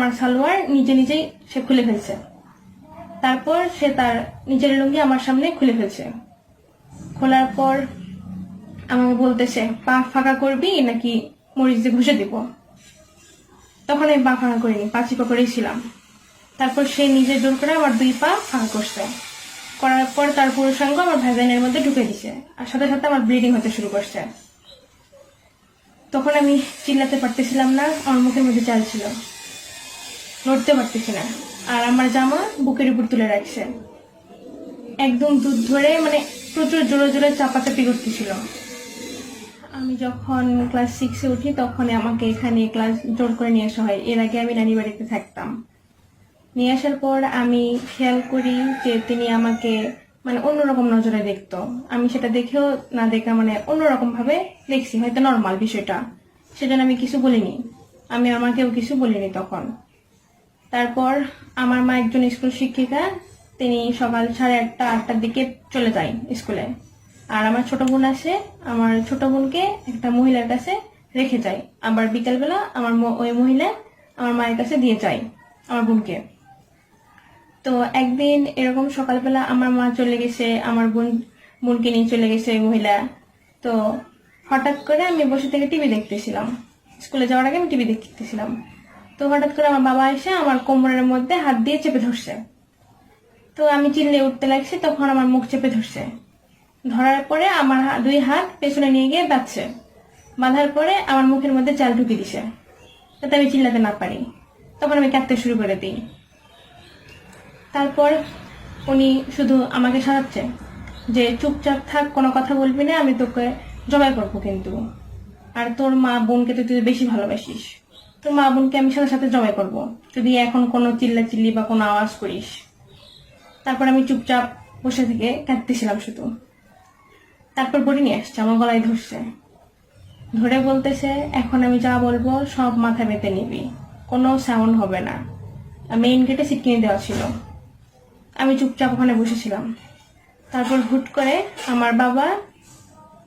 আমার সালোয়ার নিজে নিজেই সে খুলে ফেলছে। তারপর সে তার নিজের লুঙ্গি আমার সামনে খুলে ফেলছে। খোলার পর আমাকে বলতেছে, পা ফাঁকা করবি নাকি মরিচ দিয়ে ঘুষে দিব? তখন আমি পা ফাঁকা করিনি, পা চিপা করেই ছিলাম। তারপর সে নিজে জোর করে আমার দুই পা ফাঁকা করছে। করার পর তার পুরুষাঙ্গ আমার ভ্যাজাইনের মধ্যে ঢুকে দিছে আর সাথে সাথে আমার ব্লিডিং হতে শুরু করছে। তখন আমি চিল্লাতে পারতেছিলাম না, আমার মুখের মধ্যে চাল ছিল। নড়তে পারতেছি না। আর আমার জামা বুকের উপর তুলে রাখছে। একদম দুধ ধরে মানে প্রচুর জোরে জোরে চাপাচাপি করতেছিল। আমি যখন ক্লাস সিক্সে উঠি তখন আমাকে এখানে ক্লাস জোর করে নিয়ে আসা হয়। এর আগে আমি নানি বাড়িতে থাকতাম। নিয়ে আসার পর আমি খেয়াল করি যে তিনি আমাকে মানে অন্যরকম নজরে দেখতো। আমি সেটা দেখেও না দেখা মানে অন্যরকম ভাবে দেখছি, হয়তো নর্মাল বিষয়টা। সেটা আমি কিছু বলিনি। আমি আমাকেও কিছু বলিনি তখন। তারপর আমার মা একজন স্কুল শিক্ষিকা, তিনি সকাল সাড়ে আটটা, আটটার দিকে চলে যায় স্কুলে। আর আমার ছোট বোন আসে, আমার ছোট বোনকে একটা মহিলার কাছে রেখে যায়। আবার বিকালবেলা আমার ওই মহিলা আমার মায়ের কাছে দিয়ে যায়, আমার বোনকে। তো একদিন এরকম সকালবেলা আমার মা চলে গেছে, আমার বোন, বোনকে নিয়ে চলে গেছে ওই মহিলা। তো হঠাৎ করে আমি বসে থেকে টিভি দেখতেছিলাম। স্কুলে যাওয়ার আগে আমি টিভি দেখতেছিলাম। তো হঠাৎ করে আমার বাবা এসে আমার কোমরের মধ্যে হাত দিয়ে চেপে ধরছে। তো আমি চিল্লে উঠতে লাগছি, তখন আমার মুখ চেপে ধরছে। ধরার পরে আমার দুই হাত পেছনে নিয়ে গিয়ে বাঁধছে। বাঁধার পরে আমার মুখের মধ্যে চাল ঢুকে দিছে। যাতে আমি চিল্লাতে না পারি। তখন আমি কাঁদতে শুরু করে দিই। তারপর উনি শুধু আমাকে সাজাচ্ছে যে, চুপচাপ থাক, কোনো কথা বলবি না, আমি তোকে জবাই করব কিন্তু। আর তোর মা বোনকে তো তুই বেশি ভালোবাসিস। তোর মা বোনকে আমি সাথে সাথে জমা করব। যদি এখন কোনো চিল্লা চিল্লি বা কোনো আওয়াজ করিস। তারপর আমি চুপচাপ বসে থেকে কাঁদতেছিলাম শুধু। তারপর বড়ি নিয়ে আসছে, আমার গলায় ধরছে। ধরে বলতেছে, এখন আমি যা বলব সব মাথা বেঁধে নিবি। কোনো সাউন্ড হবে না। মেইন গেটে সিট কিনে দেওয়া ছিল। আমি চুপচাপ ওখানে বসেছিলাম। তারপর হুট করে আমার বাবা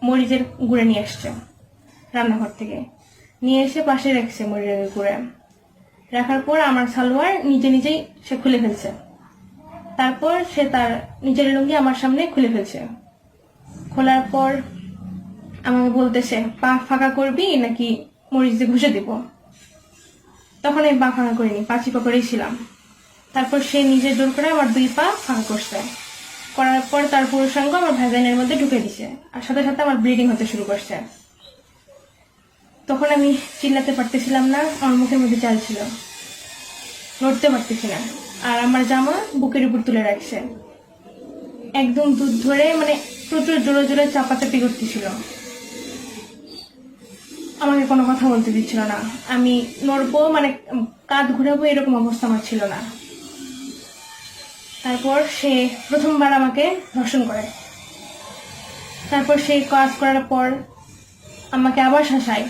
মরিচের গুঁড়ে নিয়ে আসছে রান্নাঘর থেকে। নিয়ে এসে পাশে রেখেছে মরিচের গুঁড়ে রাখার পর আমার সালোয়ার নিজে নিজেই সে খুলে ফেলছে। তারপর সে তার নিজের লুঙ্গি আমার সামনে খুলে ফেলছে। খোলার পর আমাকে বলতেছে পা ফাঁকা করবি নাকি মরিচ দিয়ে ঘুষে দিব? তখন আমি পা ফাঁকা করিনি পা চিপা করেই ছিলাম। তারপর সে নিজে জোর করে আমার দুই পা ফাঁকা করছে। করার পর তার পুরুষাঙ্গ আমার ভ্যাজাইনের মধ্যে ঢুকে দিছে। আর সাথে সাথে আমার ব্লিডিং হতে শুরু করছে। তখন আমি চিল্লাতে পারতেছিলাম না, আমার মুখের মধ্যে চাল ছিল। নড়তে পারতেছি না। আর আমার জামা বুকের উপর তুলে রাখছে। একদম দুধ ধরে মানে প্রচুর জোরে জোরে চাপাচাপি করতেছিল। আমাকে কোনো কথা বলতে দিচ্ছিল না। আমি নড়বো মানে কাঁধ ঘুরাবো, এরকম অবস্থা আমার ছিল না। তারপর সে প্রথমবার আমাকে ধর্ষণ করে। তারপর সেই কাজ করার পর আমাকে আবার শাসায়।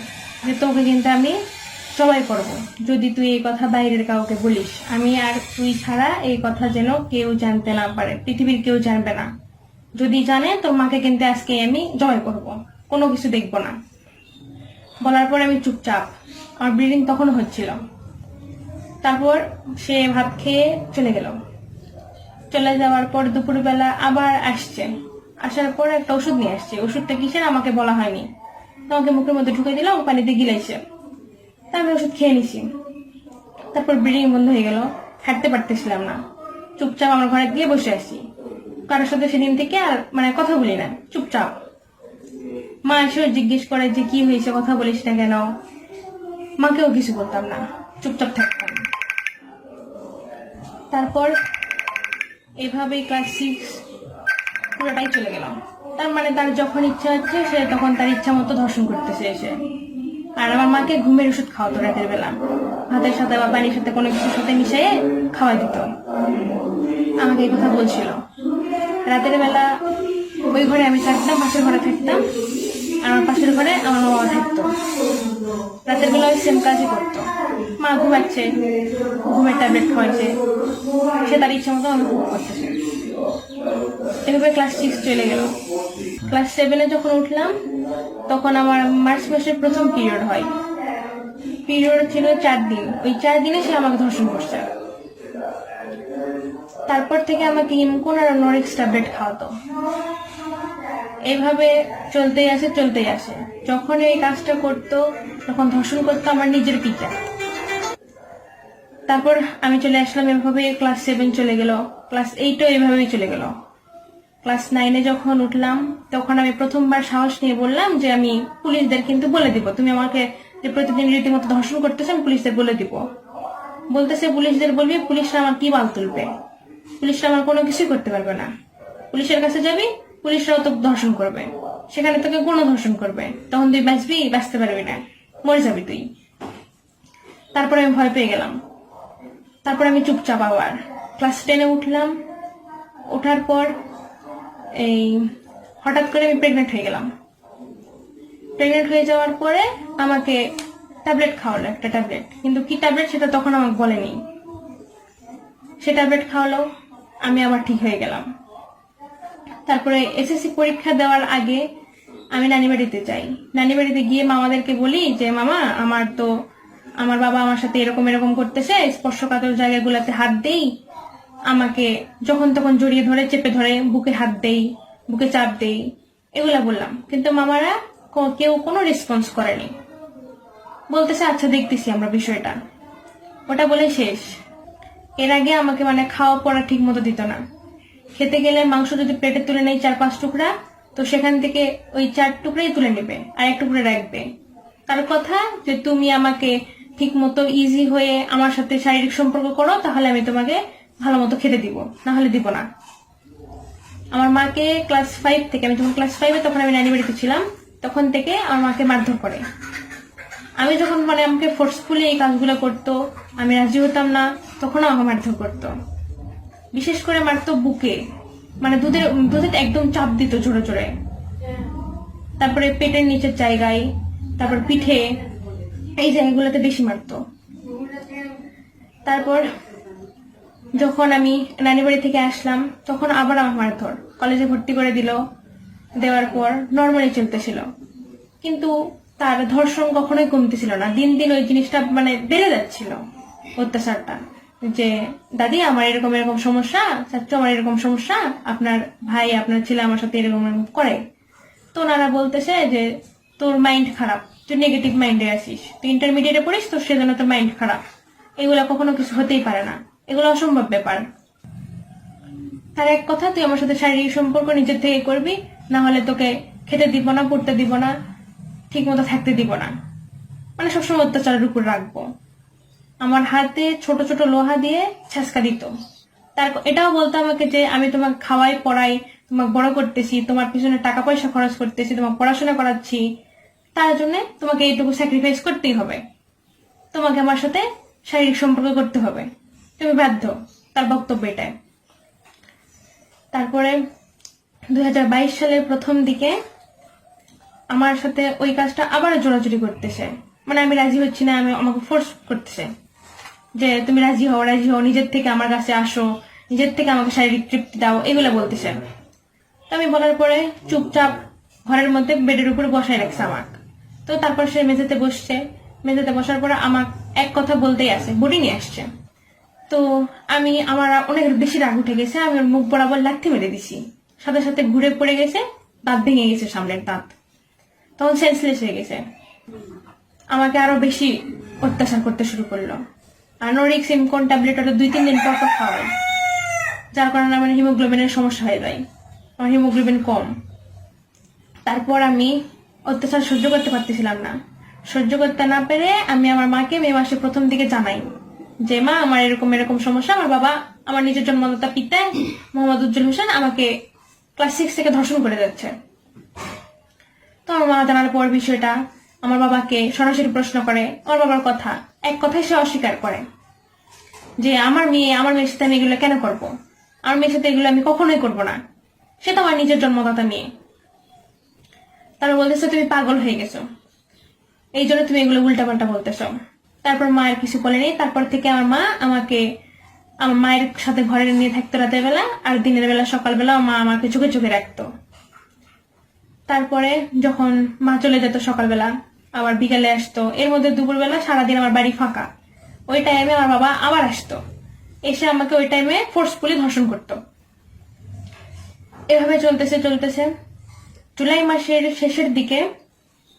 যে তোকে কিন্তু আমি সবাই করব। যদি তুই এই কথা বাইরের কাউকে বলিস, আমি আর তুই ছাড়া এই কথা যেন কেউ জানতে না পারে, পৃথিবীর কেউ জানবে না। যদি জানে তোর মাকে কিন্তু আজকে আমি জয় করব। কোনো কিছু দেখব না। বলার পর আমি চুপচাপ, আমার ব্লিডিং তখন হচ্ছিল। তারপর সে ভাত খেয়ে চলে গেল। চলে যাওয়ার পর দুপুরবেলা আবার আসছে। আসার পর একটা ওষুধ নিয়ে আসছে। ওষুধটা কিসের আমাকে বলা হয়নি। আমাকে মুখের মধ্যে ঢুকে দিলাম, পানিতে গিলাইছে। তা আমি ওষুধ খেয়ে নিছি। তারপর ব্লিডিং বন্ধ হয়ে গেল, হাঁটতে পারতেছিলাম না। চুপচাপ আমার ঘরে গিয়ে বসে আছি। কারোর সাথে সেদিন থেকে আর মানে কথা বলি না, চুপচাপ। মা এসেও জিজ্ঞেস করে যে কি হয়েছে, কথা বলিস না কেন? মাকেও কিছু বলতাম না, চুপচাপ থাকতাম। তারপর এভাবেই ক্লাস সিক্স পুরোটাই চলে গেলাম। তার মানে তার যখন ইচ্ছা হচ্ছে, সে তখন তার ইচ্ছা মতো ধর্ষণ করতেছে এসে। আর আমার মাকে ঘুমের ওষুধ খাওয়াতো রাতের বেলা। ভাতের সাথে বা পানির সাথে কোনো কিছুর সাথে মিশিয়ে খাওয়া দিত। আমাকে এই কথা বলছিল। রাতের বেলা ওই ঘরে আমি থাকতাম, পাশের ঘরে থাকতাম, আর আমার পাশের ঘরে আমার বাবা থাকতো। রাতের বেলা ওই সেম কাজই করতো। মা ঘুমাচ্ছে, ঘুমের ট্যাবলেট খাওয়াইছে সে তার ইচ্ছা মতো ঘুম করতেছে। এভাবে ক্লাস সিক্স চলে গেল। ক্লাস সেভেনে যখন উঠলাম, তখন আমার মার্চ মাসের প্রথম পিরিয়ড হয়। পিরিয়ড ছিল চার দিন। ওই চার দিনে সে আমাকে ধর্ষণ করছে। তারপর থেকে আমাকে ইমকোন আর নরিক্স ট্যাবলেট খাওয়াতো। এইভাবে চলতেই আসে চলতেই আসে যখন এই কাজটা করতো তখন ধর্ষণ করতো, আমার নিজের পিতা তারপর আমি চলে আসলাম এভাবে ক্লাস সেভেন চলে গেল। ক্লাস এইটও এইভাবেই চলে গেল। ক্লাস নাইনে যখন উঠলাম, তখন আমি প্রথমবার সাহস নিয়ে বললাম যে আমি পুলিশদের কিন্তু বলে দিব। তুমি আমাকে যে প্রতিদিন রীতিমতো ধর্ষণ করতেছে, আমি পুলিশদের বলে দিব। বলতেছে, পুলিশদের বলবি, পুলিশরা আমার কি বাল তুলবে? পুলিশরা আমার কোনো কিছুই করতে পারবে না। পুলিশের কাছে যাবি, পুলিশরাও তো ধর্ষণ করবে। সেখানে তোকে কোনো ধর্ষণ করবে। তখন তুই বাঁচবি, বাঁচতে পারবি না। মরে যাবি তুই। তারপরে আমি ভয় পেয়ে গেলাম। তারপর আমি চুপচাপ আবার ক্লাস টেনে উঠলাম। ওঠার পর এই, হঠাৎ করে আমি প্রেগনেন্ট হয়ে গেলাম। প্রেগনেন্ট হয়ে যাওয়ার পরে আমাকে ট্যাবলেট খাওয়ালো, একটা ট্যাবলেট কিন্তু কি ট্যাবলেট সেটা তখন আমাকে বলেনি। সে ট্যাবলেট খাওয়ালো, আমি আবার ঠিক হয়ে গেলাম। তারপরে এসএসসি পরীক্ষা দেওয়ার আগে আমি নানি বাড়িতে যাই। নানি বাড়িতে গিয়ে মামাদেরকে বলি যে, মামা, আমার তো, আমার বাবা আমার সাথে এরকম এরকম করতেছে, স্পর্শকাতর জায়গাগুলোতে হাত দেই আমাকে যখন তখন জড়িয়ে ধরে, চেপে ধরে, বুকে হাত দেই, বুকে চাপ দেই, এগুলা বললাম। কিন্তু মামারা কেউ কোনো রেসপন্স করেনি। বলতেছে আচ্ছা দেখতেছি আমরা বিষয়টা। ওটা বলে শেষ। এর আগে আমাকে মানে খাওয়া পড়া ঠিক মতো দিত না। খেতে গেলে মাংস যদি প্লেটে তুলে নেই চার পাঁচ টুকরা, তো সেখান থেকে ওই চার টুকরাই তুলে নেবে, আর এক টুকরা রাখবে। তার কথা যে, তুমি আমাকে ঠিক মতো ইজি হয়ে আমার সাথে শারীরিক সম্পর্ক করো, তাহলে আমি তোমাকে ভালো মতো খেতে দিব না হলে দিব না। আমার মাকে ক্লাস ফাইভ থেকে, আমি যখন ক্লাস ফাইভে তখন আমি নানি বাড়িতে ছিলাম, তখন থেকে আমার মাকে মারধর করে। আমি যখন মানে আমাকে ফোর্সফুলি এই কাজগুলো করতো, আমি রাজি হতাম না, তখনও আমাকে মারধর করতো। বিশেষ করে মারতো বুকে। মানে দুধের দুধে একদম চাপ দিত জোরে জোরে। তারপরে পেটের নিচের জায়গায়, তারপর পিঠে, এই জায়গাগুলোতে বেশি মারতো। তারপর যখন আমি নানি বাড়ি থেকে আসলাম, তখন আবার আমার মারধর কলেজে ভর্তি করে দিল। দেওয়ার পর নর্মালি চলতেছিল। কিন্তু তার ধর্ষণ কখনোই কমতেছিল না। দিন দিন ওই জিনিসটা মানে বেড়ে যাচ্ছিল অত্যাচারটা। যে, দাদি, আমার এরকম এরকম সমস্যা চাচ্চু আমার এরকম সমস্যা, আপনার ভাই, আপনার ছেলে আমার সাথে এরকম এরকম করে। তো ওনারা বলতেছে যে, তোর মাইন্ড খারাপ, তুই নেগেটিভ মাইন্ডে আছিস। তুই ইন্টারমিডিয়েটে পড়িস, তোর সেজন্য তোর মাইন্ড খারাপ। এগুলা কখনো কিছু হতেই পারে না। এগুলো অসম্ভব ব্যাপার। তার এক কথা, তুই আমার সাথে শারীরিক সম্পর্ক নিজের থেকে করবি, না হলে তোকে খেতে দিব না, পড়তে দিব না ঠিক মতো থাকতে দিব না। মানে সবসময় অত্যাচারের উপর রাখব। আমার হাতে ছোট ছোট লোহা দিয়ে ছেঁচকা দিত। তার এটাও বলতো আমাকে যে, আমি তোমাকে খাওয়াই, পড়াই, তোমাকে বড় করতেছি, তোমার পিছনে টাকা পয়সা খরচ করতেছি, তোমাকে পড়াশোনা করাচ্ছি। তার জন্য তোমাকে এইটুকু স্যাক্রিফাইস করতেই হবে। তোমাকে আমার সাথে শারীরিক সম্পর্ক করতে হবে। তুমি বাধ্য, তার বক্তব্য এটাই। তারপরে দুই হাজার বাইশ সালের প্রথম দিকে আমার সাথে ওই কাজটা আবার জোরাজুরি করতেছে। মানে আমি রাজি হচ্ছি না, আমি আমাকে ফোর্স করতেছে যে তুমি রাজি হও রাজি হও, নিজের থেকে আমার কাছে আসো, নিজের থেকে আমাকে শারীরিক তৃপ্তি দাও, এগুলো বলতেছে। তো আমি বলার পরে চুপচাপ ঘরের মধ্যে বেডের উপরে বসায় রাখছে আমাকে। তো তারপর সে মেঝেতে বসছে। মেঝেতে বসার পরে আমার এক কথা বলতেই আছে বডি নিয়ে আসছে। তো আমি আমার অনেক বেশি রাগ উঠে গেছে, আমি ওর মুখ বরাবর লাথি মেরে দিছি। সাথে সাথে ঘুরে পড়ে গেছে, দাঁত ভেঙে গেছে সামনের দাঁত। তখন সেন্সলেস হয়ে গেছে। আমাকে আরও বেশি অত্যাচার করতে শুরু করল। আর নোরিক্স ইমকন ট্যাবলেট ওটা দুই, তিন দিন পর পর খাওয়াই যার কারণে আমার হিমোগ্লোবিনের সমস্যা হয়ে যায়। আমার হিমোগ্লোবিন কম। তারপর আমি অত্যাচার সহ্য করতে পারতেছিলাম না। সহ্য করতে না পেরে আমি আমার মাকে মে মাসে প্রথম দিকে জানাই। যে, মা, আমার এরকম এরকম সমস্যা, আমার বাবা আমার নিজের জন্মদাতা পিতা, মোহাম্মদ উজ্জ্বল হোসেন আমাকে ক্লাস সিক্স থেকে ধর্ষণ করে যাচ্ছে। তো আমার মা জানার পর বিষয়টা, আমার বাবাকে সরাসরি প্রশ্ন করে, আমার বাবার কথা, এক কথায় সে অস্বীকার করে যে, আমার মেয়ে, আমার মেয়ের সাথে আমি এগুলো কেন করব? আমার মেয়ের সাথে এগুলো আমি কখনোই করব না। সে তো আমার নিজের জন্মদাতা মেয়ে। তারা বলতেছে, তুমি পাগল হয়ে গেছো। এই জন্য তুমি এগুলো উল্টাপাল্টা বলতেছো। তারপর মায়ের কিছু বলেনি। তারপর থেকে আমার মা আমাকে, আমার মায়ের সাথে ঘরে নিয়ে থাকতো রাতের বেলা, আর দিনের বেলা, সকালবেলা মা আমাকে চোখে চোখে রাখতো। তারপরে যখন মা চলে যেত সকালবেলা, আবার বিকালে আসতো। এর মধ্যে দুপুরবেলা সারাদিন আমার বাড়ি ফাঁকা। ওই টাইমে আমার বাবা আবার আসতো। এসে আমাকে ওই টাইমে ফোর্সফুলি ধর্ষণ করতো। এভাবে চলতেছে চলতেছে। জুলাই মাসের শেষের দিকে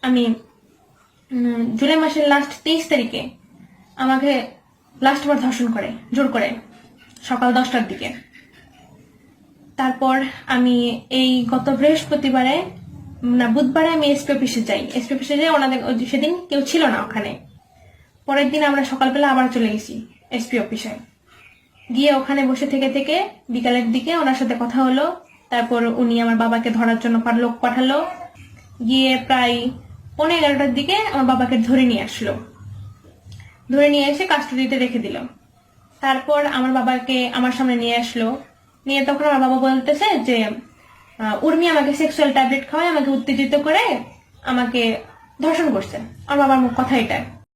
আমি জুলাই মাসের লাস্ট তেইশ তারিখে আমাকে লাস্ট বার ধর্ষণ করে, জোর করে, সকাল দশটার দিকে। তারপর আমি এই গত বৃহস্পতিবারে, না, বুধবারে আমি এসপি অফিসে যাই। এসপি অফিসে যাই ওনাদের সেদিন কেউ ছিল না ওখানে। পরের দিন আমরা সকালবেলা আবার চলে গেছি এসপি অফিসে গিয়ে ওখানে বসে থেকে থেকে বিকালের দিকে ওনার সাথে কথা হলো। তারপর উনি আমার বাবাকে ধরার জন্য লোক পাঠালো। গিয়ে প্রায় পনেরো এগারোটার দিকে আমার বাবাকে ধরে নিয়ে আসলো। ধরে নিয়ে এসে কাস্টডিতে রেখে দিল। তারপর আমার বাবাকে আমার সামনে নিয়ে আসলো। নিয়ে তখন আমার বাবা বলতেছে যে উর্মি আমাকে সেক্সুয়াল ট্যাবলেট খাওয়ায়, আমাকে উত্তেজিত করে আমাকে ধর্ষণ করছে। আমার বাবার মুখ কথা এটা